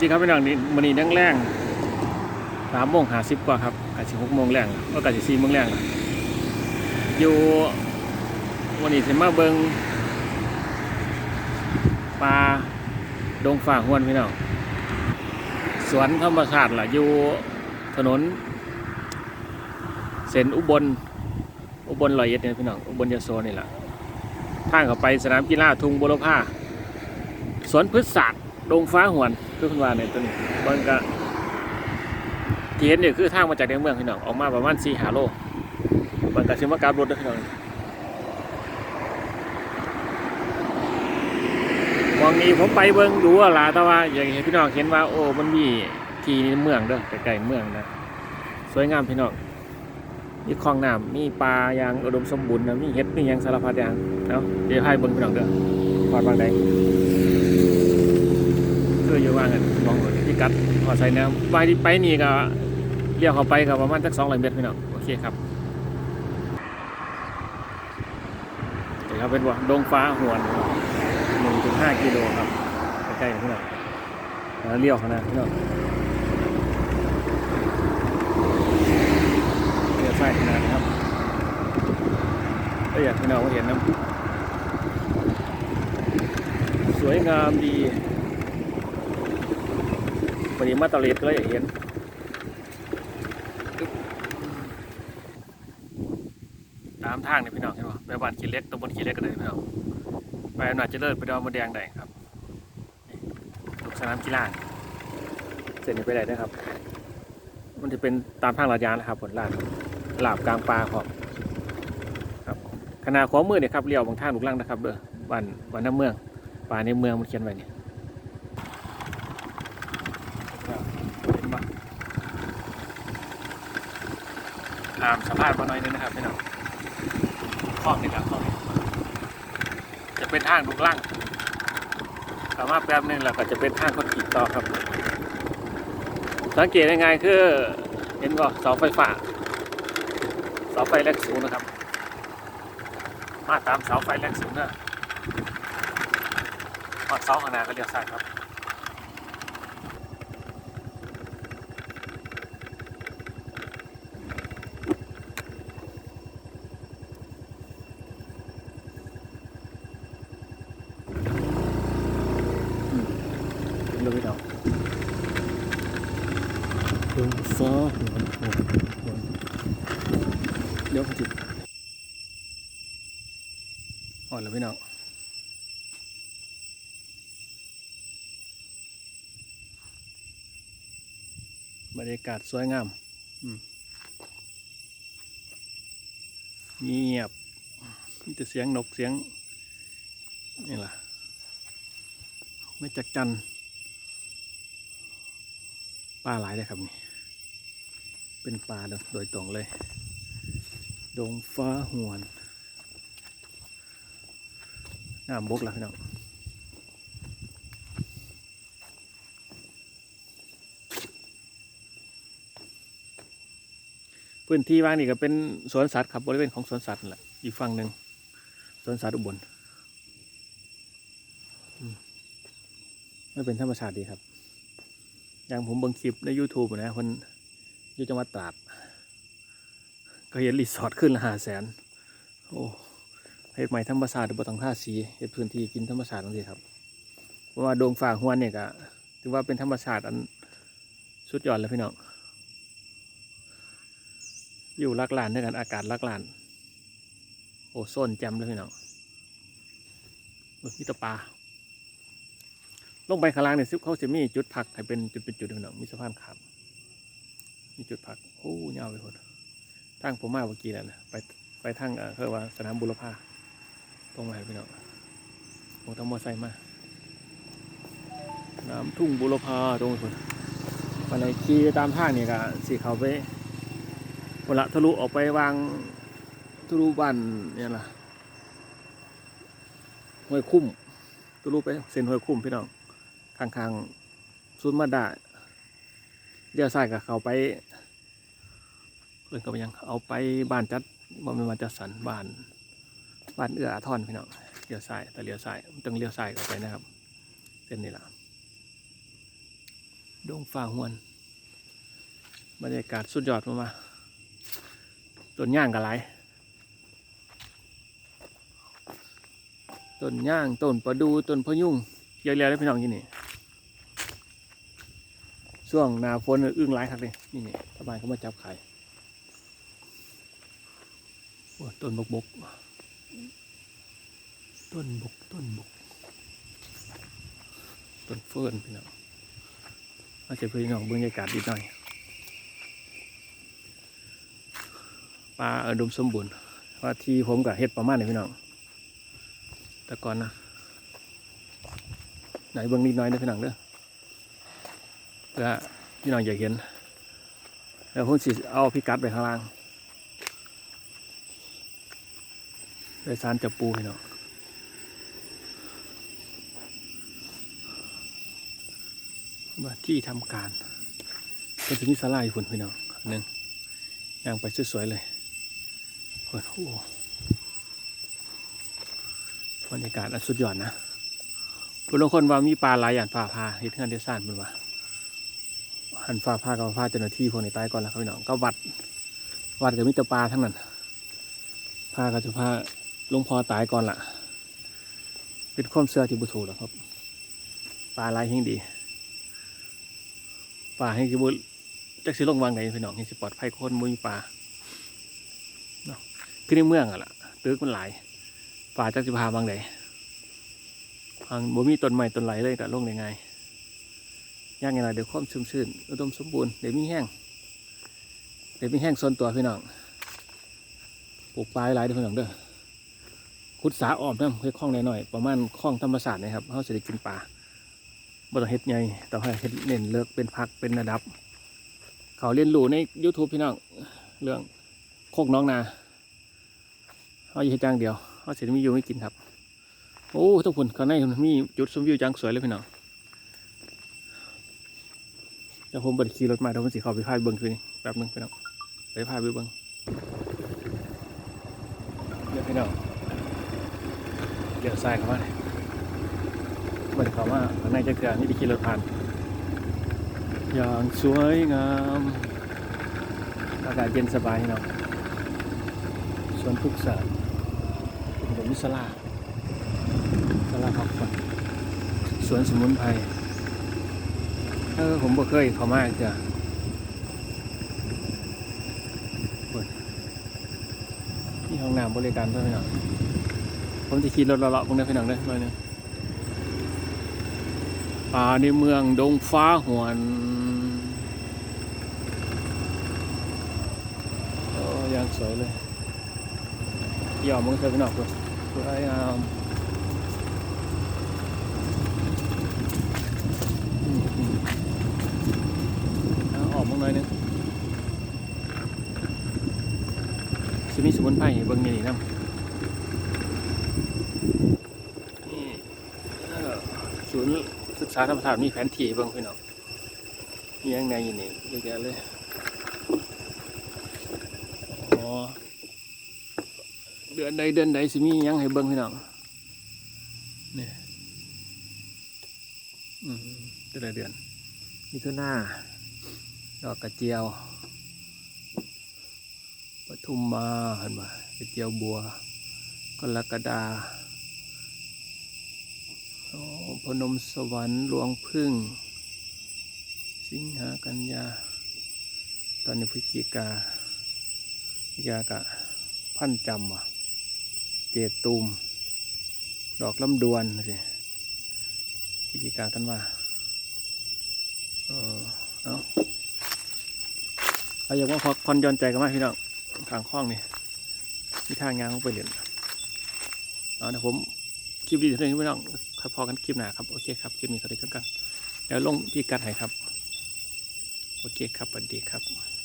จริงครับพี่น้องนี่มันนี่แรงๆสามโมงหาสิบกว่าครับกะสิหกโมงแรงก็กะสิสี่โมงแรงล่ะอยู่วันนี้สิมาเบิงปลาดงฝ่าห้วนพี่น้องสวนธรรมชาติล่ะอยู่ถนน เส้นอุบล อุบลร้อยเอ็ดเนี่ยพี่น้องอุบลยโสนี่แหละทางเข้าไปสนามกีฬาทุ่งบุรพาสวนพฤกษศาสตร์ ดงฟ้าหวนคือคุณว่าเนี่ยตัวนี้บนกะเที่เห็นเนี่ยคือทางมาจากในเมืองพี่น้องออกมาประมาณสี่หาโลบนกะชิมากราบรถด้วยพี่น้องมองนี้ผมไปเบิ่งดูอะล่ะแต่ว่าอย่างเห็นพี่น้องเห็นว่าโอ้มันมีที่ในเมืองเด้อใกลๆเมืองนะสวยงามพี่น้องมีคลองน้ำมีปลาอย่างอุดมสมบูรณ์นะมีเห็ดมียังสารพัดอย่างเนาะเดี๋ยวให้เบิ่งพี่น้องเด้อพอดบางใด คืออยู่ว่ากันมองเห็นที่กัดพอใส่น้ำไปที่ไปนี่ก็เลี้ยวเข้าไปก็ประมาณสักสองร้อยเมตรพี่น้องโอเคครับเดี๋ยวเป็นว่าดงฟ้าหวนหนึ่งถึงห้ากิโลครับใกล้ๆพี่น้องแล้วเลี้ยวข้าน้าพี่น้องเรือใส่ขนาดนะครับก็อยากให้น้องมาเห็นนะสวยงามดี นนี้มาตะเลดก็เลยเห็นตามทางนี่พี่น้องเห็นป่ะไปบ้านขีเล็กตำบลขีเล็กก็ได้พี่น้องไปอำนาจเจริญไปดอนมะแดงได้ครับนี่ลูกสนามกีฬาเสร็จนี้ไปได้นะครับ มันจะเป็นตามทางลาดยางนะครับผลลาดหลาบกลางปลาครับครับขนาดขวามือเนี่ยครับเลี้ยวบางทางลูกลังนะครับเด้อบ้านบ้านน้ำเมืองป่าในเมืองมันเขียนไว้เนี่ยครับเห็นปะ ตามสะพานมาหน่อยนึงนะครับพี่น้องคลองนี่ครับคลองนี่จะเป็นทางลูกลังสามารถแป๊บนึงแล้วก็จะเป็นทางคอนกรีตต่อครับ สังเกตยังไงคือเห็นว่าเสาไฟฟ้าเสาไฟแรงสูงนะครับ มาตามเสาไฟแรงสูงนะมาเสาขนาดก็เรียกซ้ายครับอืมเป็นลูกพี่น้อง ลงฟ้าหัวหัวหัวเดี๋ยวจิบอ่อนแล้วพี่น้องบรรยากาศสวยงามเงียบมีแต่เสียงนกเสียง นี่ล่ะไม่จักจันปลาหลายเลยครับนี่ เป็นปลาโดยตรงเลย ดงฟ้าหวนน้ำบกล้วพี่น้องพื้นที่ว่างนี่ก็เป็นสวนสัตว์ครับบริเวณของสวนสัตว์แหละอีกฝั่งหนึ่งสวนสัตว์อุบลมไม่เป็นธรรมชาติดีครับ อย่างผมบิ่งคลิปใน YouTube นะคน อยู่จังหวัดตราด ก็เห็นรีสอร์ทขึ้นละห้าแสนโอ้เฮ็ดใหม่ธรรมชาติบ่ต้งท่าสีเฮ็ดพื้นที่กินธรรมชาติตรงนี้ครับเพราะว่าดงฝ่าหวนเนี่ยก็ถือว่าเป็นธรรมชาติอันสุดยอดแล้วพี่น้องอยู่ลักลานด้วยกันอากาศลักลาน โอ้โซนแจ่มเลยพี่น้องมีตะปาลงไปข้างล่างเนี่ยซิเขาจะมีจุดพักให้เป็นจุดเป็นจุดพี่น้องมีสะพานขาม มีจุดพักโอ้ยาวไปคนทางผมมาเมื่อกี้แล้วนะไปไปทางเอ่อเขาเรียกว่าสนามบุรพาตรงไหนพี่น้องผมต้องมอไซค์มานามทุ่งบุรพาตรงนี้คนวันไหนขี่ตามทางนี่ก็สีเขาไปวันละทะลุออกไปวางทะลุบ้านเนี่ยล่ะห้วยคุ้มทะลุไปเส้นห้วยคุ้มพี่น้องข้างๆศูนมาดา เลี้ยวซ้ายกับเขาไปเรื่องก็ไปยังเอาไปบ้านจัดบ่แม่นบ้านจัดสรรบ้าน บ้านเอื้ออาทรพี่น้องเลี้ยวซ้ายแต่เลี้ยวซ้ายต้องเลี้ยวซ้ายเข้าไปนะครับเส้นนี้ล่ะดงฝ่าหวนบรรยากาศสุดยอดมากต้นย่างกันหลายต้นย่างต้นประดูต้นพยุงเยอะแยะเลยพี่น้องที่นี่ ช่วงนาฝนอึ้งหลายครับเลยนี่นี่ชาวบ้านเขามาจับไข่ต้นบกบก ต้นบก ต้นบก ต้นเฟิร์นพี่น้องอาจจะพี่น้องเบรรยากาศดีหน่อยปลาอุดมสมบูรณ์ว่าที่ผมกับเฮ็ดประมาณนี้พี่น้องแต่ก่อนนะไหนเบิ่งนิดน้อยนะพี่น้องเด้อ เพื่อพี่น้องอยากเห็นแล้วผมสิเอาพิกัดไปข้างล่างโดยสารจับปูพี่น้องว่าที่ทำการก็จะมีสลายฝุ่นพี่น้องหนึ่งย่างไปสวยๆเลยโอ้โหบรรยากาศอันสุดยอดนะบางคนว่ามีปลาหลายอย่างฝ่าพาเฮ็ดงานเดซ่านเป็นว่า หันฝ่าพากับพาเจ้าหน้าที่พวกในใต้ก่อนแล้วครับพี่น้องก็วัด วัดกับมิตรปลาทั้งนั้นพากับจะพาหลวงพ่อตายก่อนล่ะ เป็นความเชื่อที่บุถูกแล้วครับปลาหลายแห่งดีปลาให้กิบุจักสิลงวางไหนพี่น้องให้สิปลอดภัยคนมุ้ยปลาเนาะคือในเมืองอะล่ะตึกมันหลายปลาจักสิพาวางไหนทางบ่มีต้นไม้ต้นไหลเลยก็ลงได้ง่า ย่างไงล่ะเดี๋ยวความชุ่มชื่นอุดมสมบูรณ์เดี๋ยวมีแห้งเดี๋ยวมีแห้งส่วนตัวพี่น้องปลูกปลาหลายเด้อพี่น้องเด้อขุดสาออมน้ำเพื่อคล้องหน่อยๆประมาณคล้องธรรมศาสตร์นะครับเขาจะได้กินปลาบ่ต้องเฮ็ดใหญ่แต่ให้เฮ็ดเน้นเลิกเป็นพักเป็นระดับ เขาเรียนรู้ใน YouTube พี่น้องเรื่องโคกน้องนาเขาอยู่ให้จ้างเดียวเขาเสร็จมีอยู่ไม่กินครับ โอ้ทุกคนข้างในมันมีจุดชมวิวจังสวยเลยพี่น้อง เดี๋ยวผมเปิดขี่รถมาเดี๋ยวผมสิเข้าไปพายเบิ้งคืนนี้แป๊บนึงพี่น้องไปพายไปเบิ้งเดี๋ยวพี่น้องเดี๋ยวทรายเข้ามาเลยเปิดเข้ามาข้างในจะเกิดนี่ได้ขี่รถผ่าน อย่างสวยงามอากาศเย็นสบายเนาะสวนพฤกษาสตร์ผมมิสลาสลาพักผ่อนสวนสมุนไพร เออผมบ่เคยเขามากจ้ะนี่ห้องน้ำบริการด้วยพี่น้องผมจะขี่รถเลาะๆพวกนี้พี่น้องเด้อหน่อยนึงป่าในเมืองดงฟ้าหวนโอ้ยังสวยเลยยวมึงเธอไปหนอกเลยสวยงามอืมอืมเอาออกมึงหน่อยหนึงสิ มีสมุนไพรให้เบิ่งนี่นี่น้ำนี่ศูนย์ศึกษาธรรมศาสตร์มีแผนที่เบิ่งพี่น้องมียังไงอยู่นี่เยอะแยะเลยอ๋อเดือนใดเดือนใดสิมียังให้เบิ่งพี่น้องนี่อืมเดือนใดเดือนมิถุนาดอกกระเจียว ปทุมมาเห็นไหมกระเจียวบัวกรกฎาพนมสวรรค์หลวงพึ่ง สิงหากันยา ตอนนี้พฤศจิกายากะพันจำว่ะ เจตูมดอกลำดวนสิพิจิกาท่านว่าเออเอาเอาอย่างว่าพอคอนย้อนใจกันมากพี่น้อง ทางคล้องนี่มีทางงานเขาไปเรียนเอาเดี๋ยวผมคลิปดีเท่านี้ไม่ต้องค่อยพอกันคลิปหนาครับ โอเคครับ คลิปนี้สวัสดีครับกัน แล้วลงพี่กัดให้ครับ โอเคครับสวัสดีครับ